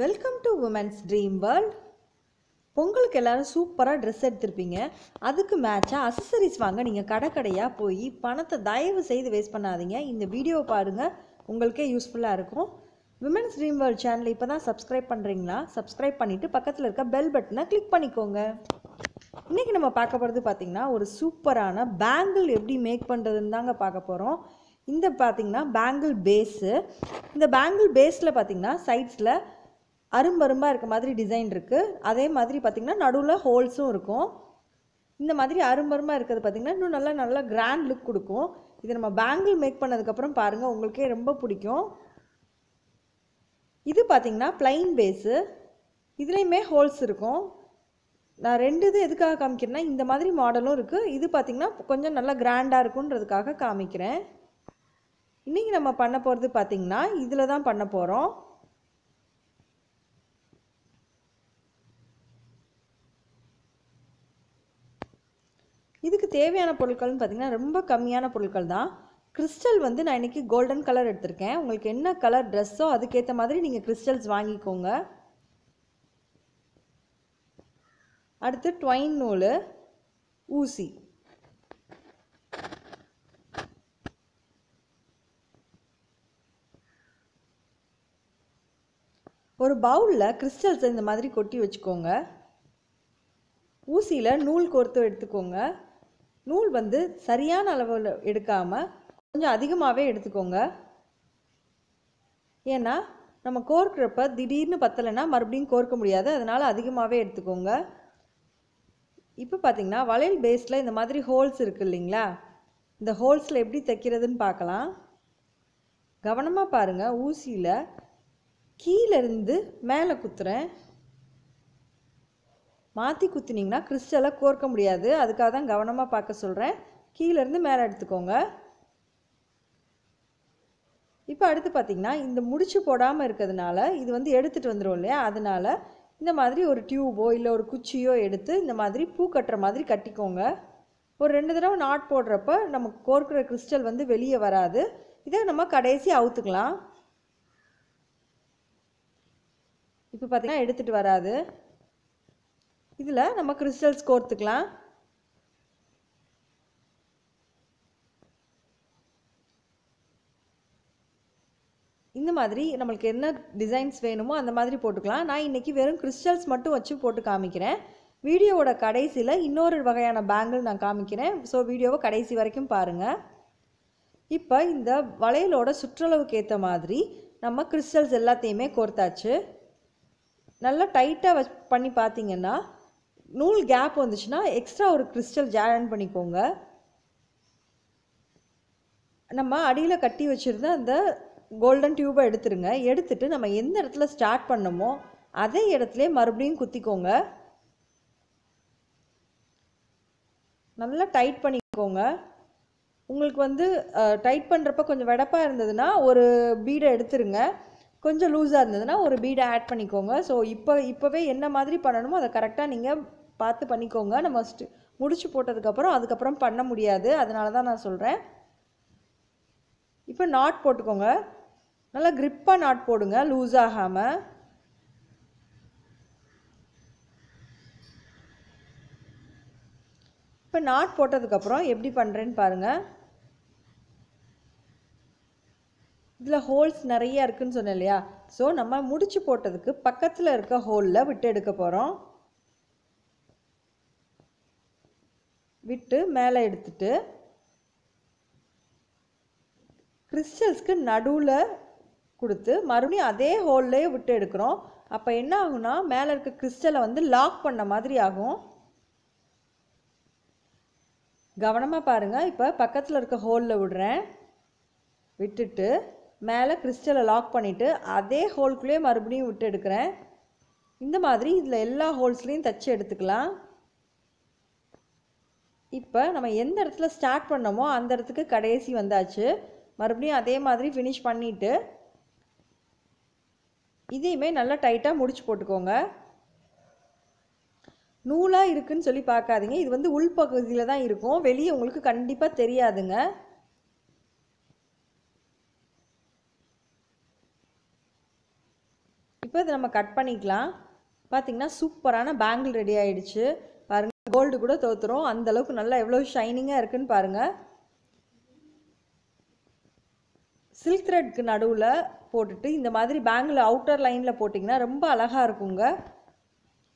Welcome to women's dream world பொங்கலுக்கு எல்லோரும் சூப்பராக ட்ரெஸ் எடுத்திருப்பீங்க. அதுக்கு மேட்சாக அசசரிஸ் வாங்க நீங்கள் கடை கடையாக போய் பணத்தை தயவு செய்து வேஸ்ட் பண்ணாதீங்க. இந்த வீடியோவை பாருங்கள் உங்களுக்கே யூஸ்ஃபுல்லாக இருக்கும். விமன்ஸ் ட்ரீம் வேர்ல்ட் சேனலை இப்போ தான் சப்ஸ்கிரைப் பண்ணுறீங்களா சப்ஸ்கிரைப் பண்ணிவிட்டு பக்கத்தில் இருக்க பெல் பட்டனை கிளிக் பண்ணிக்கோங்க. இன்றைக்கி நம்ம பார்க்க போகிறது பார்த்திங்கன்னா ஒரு சூப்பரான பேங்கிள் எப்படி மேக் பண்ணுறதுன்னு தாங்க பார்க்க போகிறோம் இந்த பார்த்திங்கன்னா பேங்கிள் பேஸு இந்த பேங்கிள் பேஸில் பார்த்திங்கன்னா சைட்ஸில் அரும்பரும்பாக இருக்க மாதிரி டிசைன் இருக்குது அதே மாதிரி பார்த்திங்கன்னா நடுவில் ஹோல்ஸும் இருக்கும். இந்த மாதிரி அரும்பரும்பாக இருக்கிறது பார்த்திங்கன்னா இன்னும் நல்லா நல்லா கிராண்ட் லுக் கொடுக்கும். இது நம்ம பேங்கிள் மேக் பண்ணதுக்கப்புறம் பாருங்கள் உங்களுக்கே ரொம்ப பிடிக்கும். இது பார்த்திங்கன்னா ப்ளைன் பேஸு இதுலேயுமே ஹோல்ஸ் இருக்கும். நான் ரெண்டு இது எதுக்காக காமிக்கிறேன்னா இந்த மாதிரி மாடலும் இருக்குது இது பார்த்திங்கன்னா கொஞ்சம் நல்லா கிராண்டாக இருக்குன்றதுக்காக காமிக்கிறேன். இன்றைக்கி நம்ம பண்ண போகிறது பார்த்திங்கன்னா இதில் தான் பண்ண போகிறோம் இதுக்கு தேவையான பொருட்கள்னு பார்த்திங்கன்னா ரொம்ப கம்மியான பொருட்கள் தான். கிறிஸ்டல் வந்து நான் இன்றைக்கி கோல்டன் கலர் எடுத்திருக்கேன். உங்களுக்கு என்ன கலர் ட்ரெஸ்ஸோ அதுக்கேற்ற மாதிரி நீங்கள் கிறிஸ்டல்ஸ் வாங்கிக்கோங்க. அடுத்து ட்வைன் நூல் ஊசி. ஒரு பவுலில் கிறிஸ்டல்ஸை இந்த மாதிரி கொட்டி வச்சுக்கோங்க. ஊசியில் நூல் கோர்த்து எடுத்துக்கோங்க. நூல் வந்து சரியான அளவில் எடுக்காமல் கொஞ்சம் அதிகமாகவே எடுத்துக்கோங்க. ஏன்னா நம்ம கோர்க்கிறப்ப திடீர்னு பத்தலைன்னா மறுபடியும் கோர்க்க முடியாது. அதனால் அதிகமாகவே எடுத்துக்கோங்க. இப்போ பார்த்திங்கன்னா வளையல் பேஸில் இந்த மாதிரி ஹோல்ஸ் இருக்குது இல்லைங்களா? இந்த ஹோல்ஸில் எப்படி தைக்கிறதுன்னு பார்க்கலாம் கவனமாக பாருங்கள் ஊசியில் கீழேருந்து மேலே குத்துறேன். மாற்றி குத்துனீங்கன்னா கிறிஸ்டலை கோர்க்க முடியாது. அதுக்காக தான் கவனமாக பார்க்க சொல்கிறேன் கீழேருந்து மேலே எடுத்துக்கோங்க. இப்போ அடுத்து பார்த்திங்கன்னா இந்த முடிச்சு போடாமல் இருக்கிறதுனால இது வந்து எடுத்துகிட்டு வந்துடும் இல்லையா? அதனால் இந்த மாதிரி ஒரு டியூபோ இல்லை ஒரு குச்சியோ எடுத்து இந்த மாதிரி பூ கட்டுற மாதிரி கட்டிக்கோங்க. ஒரு ரெண்டு தடவை நாட் போடுறப்ப நமக்கு கோர்க்கிற கிறிஸ்டல் வந்து வெளியே வராது. இதை நம்ம கடைசி அவுத்துக்கலாம். இப்போ பார்த்திங்கன்னா எடுத்துகிட்டு வராது. இதில் நம்ம கிறிஸ்டல்ஸ் கோர்த்துக்கலாம் இந்த மாதிரி நம்மளுக்கு என்ன டிசைன்ஸ் வேணுமோ அந்த மாதிரி போட்டுக்கலாம். நான் இன்றைக்கி வெறும் கிறிஸ்டல்ஸ் மட்டும் வச்சு போட்டு காமிக்கிறேன். வீடியோவோட கடைசியில் இன்னொரு வகையான பேங்கிள் நான் காமிக்கிறேன். ஸோ வீடியோவை கடைசி வரைக்கும் பாருங்கள் இப்போ இந்த வளையலோட சுற்றளவுக்கு ஏற்ற மாதிரி நம்ம கிறிஸ்டல்ஸ் எல்லாத்தையுமே கோர்த்தாச்சு. நல்லா டைட்டாக வச் பண்ணி பார்த்தீங்கன்னா நூல் கேப் வந்துச்சுன்னா எக்ஸ்ட்ரா ஒரு கிறிஸ்டல் ஜாயின் பண்ணிக்கோங்க. நம்ம அடியில் கட்டி வச்சுருந்த அந்த கோல்டன் டியூபை எடுத்துருங்க. எடுத்துட்டு நம்ம எந்த இடத்துல ஸ்டார்ட் பண்ணமோ அதே இடத்துல மறுபடியும் குத்திக்கோங்க. நல்லா டைட் பண்ணிக்கோங்க. உங்களுக்கு வந்து டைட் பண்ணுறப்ப கொஞ்சம் வெடப்பாக இருந்ததுன்னா ஒரு பீடை எடுத்துருங்க. கொஞ்சம் லூஸாக இருந்ததுன்னா ஒரு பீடை ஆட் பண்ணிக்கோங்க. ஸோ இப்போ இப்போவே என்ன மாதிரி பண்ணணுமோ அதை கரெக்டாக நீங்கள் பார்த்து பண்ணிக்கோங்க. நம்ம ஃபஸ்ட்டு முடிச்சு போட்டதுக்கப்புறம் அதுக்கப்புறம் பண்ண முடியாது. அதனால தான் நான் சொல்கிறேன் இப்போ நாட் போட்டுக்கோங்க. நல்லா க்ரிப்பாக நாட் போடுங்க. லூஸ் ஆகாமல் இப்போ நாட் போட்டதுக்கப்புறம் எப்படி பண்ணுறேன்னு பாருங்கள் இதில் ஹோல்ஸ் நிறையா இருக்குதுன்னு சொன்னேன் இல்லையா? ஸோ நம்ம முடிச்சு போட்டதுக்கு பக்கத்தில் இருக்க ஹோலில் விட்டு எடுக்க போகிறோம் விட்டு மேலே எடுத்துட்டு கிறிஸ்டல்ஸ்க்கு நடுவில் கொடுத்து மறுபடியும் அதே ஹோல்லே விட்டு எடுக்கிறோம். அப்போ என்ன ஆகும்னா மேலே இருக்க கிறிஸ்டலை வந்து லாக் பண்ண மாதிரி ஆகும். கவனமாக பாருங்கள் இப்போ பக்கத்தில் இருக்க ஹோலில் விடுறேன். விட்டுட்டு மேலே கிறிஸ்டலை லாக் பண்ணிவிட்டு அதே ஹோல்குள்ளேயே மறுபடியும் விட்டு எடுக்கிறேன். இந்த மாதிரி இதில் எல்லா ஹோல்ஸ்லேயும் தச்சு எடுத்துக்கலாம். இப்போ நம்ம எந்த இடத்துல ஸ்டார்ட் பண்ணோமோ அந்த இடத்துக்கு கடைசி வந்தாச்சு. மறுபடியும் அதே மாதிரி ஃபினிஷ் பண்ணிவிட்டு இதையுமே நல்லா டைட்டாக முடிச்சு போட்டுக்கோங்க. நூலாக இருக்குன்னு சொல்லி பார்க்காதீங்க. இது வந்து உள்பகுதியில் தான் இருக்கும். வெளியே உங்களுக்கு கண்டிப்பாக தெரியாதுங்க. இப்போ இதை நம்ம கட் பண்ணிக்கலாம். பார்த்திங்கன்னா சூப்பரான பேங்கிள் ரெடி ஆயிடுச்சு. கோல்டு கூட தோற்றுரும் அந்தளவுக்கு நல்லா எவ்வளோ ஷைனிங்காக இருக்குன்னு பாருங்கள் சில்க் த்ரெட்க்கு நடுவில் போட்டுட்டு இந்த மாதிரி பேங்கிள் அவுட்டர் லைனில் போட்டிங்கன்னா ரொம்ப அழகாக இருக்குங்க.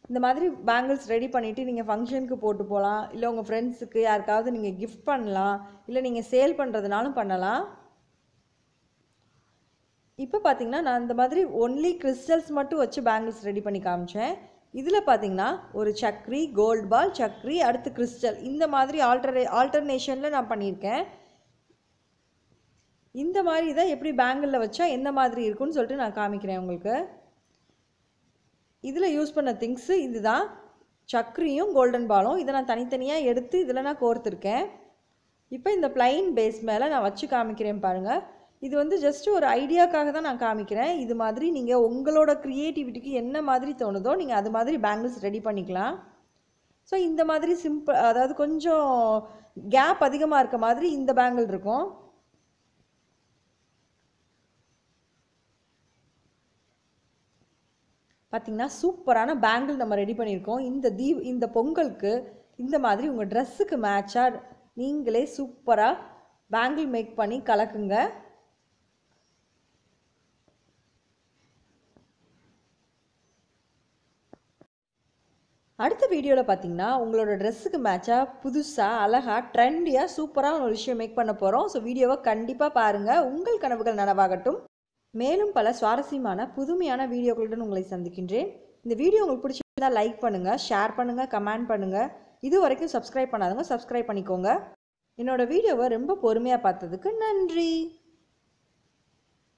இந்த மாதிரி பேங்கிள்ஸ் ரெடி பண்ணிவிட்டு நீங்கள் ஃபங்க்ஷனுக்கு போட்டு போகலாம் இல்லை உங்கள் ஃப்ரெண்ட்ஸுக்கு யாருக்காவது நீங்கள் கிஃப்ட் பண்ணலாம். இல்லை நீங்கள் சேல் பண்ணுறதுனாலும் பண்ணலாம். இப்போ பார்த்தீங்கன்னா நான் இந்த மாதிரி ஒன்லி கிறிஸ்டல்ஸ் மட்டும் வச்சு பேங்கிள்ஸ் ரெடி பண்ணி காமிச்சேன். இதில் பார்த்தீங்கன்னா ஒரு சக்ரி கோல்ட் பால் சக்ரி அடுத்து கிறிஸ்டல் இந்த மாதிரி ஆல்டரே ஆல்டர்னேஷனில் நான் பண்ணியிருக்கேன். இந்த மாதிரி தான் எப்படி பேங்கிளில் வச்சா எந்த மாதிரி இருக்குன்னு சொல்லிட்டு நான் காமிக்கிறேன் உங்களுக்கு. இதில் யூஸ் பண்ண திங்ஸு இதுதான். சக்ரியும் கோல்டன் பாலும் இதை நான் தனித்தனியாக எடுத்து இதில் நான் கோர்த்துருக்கேன். இப்போ இந்த பிளைன் பேஸ் மேலே நான் வச்சு காமிக்கிறேன் பாருங்கள் இது வந்து ஜஸ்ட் ஒரு ஐடியாக்காக தான் நான் காமிக்கிறேன். இது மாதிரி நீங்கள் உங்களோட க்ரியேட்டிவிட்டிக்கு என்ன மாதிரி தோணுதோ நீங்கள் அது மாதிரி பேங்கிள்ஸ் ரெடி பண்ணிக்கலாம். ஸோ இந்த மாதிரி சிம்பிள் அதாவது கொஞ்சம் கேப் அதிகமாக இருக்க மாதிரி இந்த பேங்கிள் இருக்கும். பார்த்திங்கன்னா சூப்பரான பேங்கிள் நம்ம ரெடி பண்ணியிருக்கோம். இந்த தீ இந்த பொங்கலுக்கு இந்த மாதிரி உங்கள் ட்ரெஸ்ஸுக்கு மேட்சாக நீங்களே சூப்பராக பேங்கிள் மேக் பண்ணி கலக்குங்க. அடுத்த வீடியோவில் பார்த்தீங்கன்னா உங்களோட ட்ரெஸ்ஸுக்கு மேட்சாக புதுசாக அழகாக ட்ரெண்டியாக சூப்பராக ஒரு விஷயம் மேக் பண்ண போகிறோம் ஸோ வீடியோவை கண்டிப்பாக பாருங்கள் உங்கள் கனவுகள் நனவாகட்டும். மேலும் பல சுவாரஸ்யமான புதுமையான வீடியோக்களுடன் உங்களை சந்திக்கின்றேன். இந்த வீடியோ உங்களுக்கு பிடிச்சிருந்தா லைக் பண்ணுங்கள் ஷேர் பண்ணுங்கள் கமெண்ட் பண்ணுங்கள் இது வரைக்கும் சப்ஸ்கிரைப் பண்ணாதவங்க சப்ஸ்கிரைப் பண்ணிக்கோங்க. என்னோடய வீடியோவை ரொம்ப பொறுமையாக பார்த்ததுக்கு நன்றி.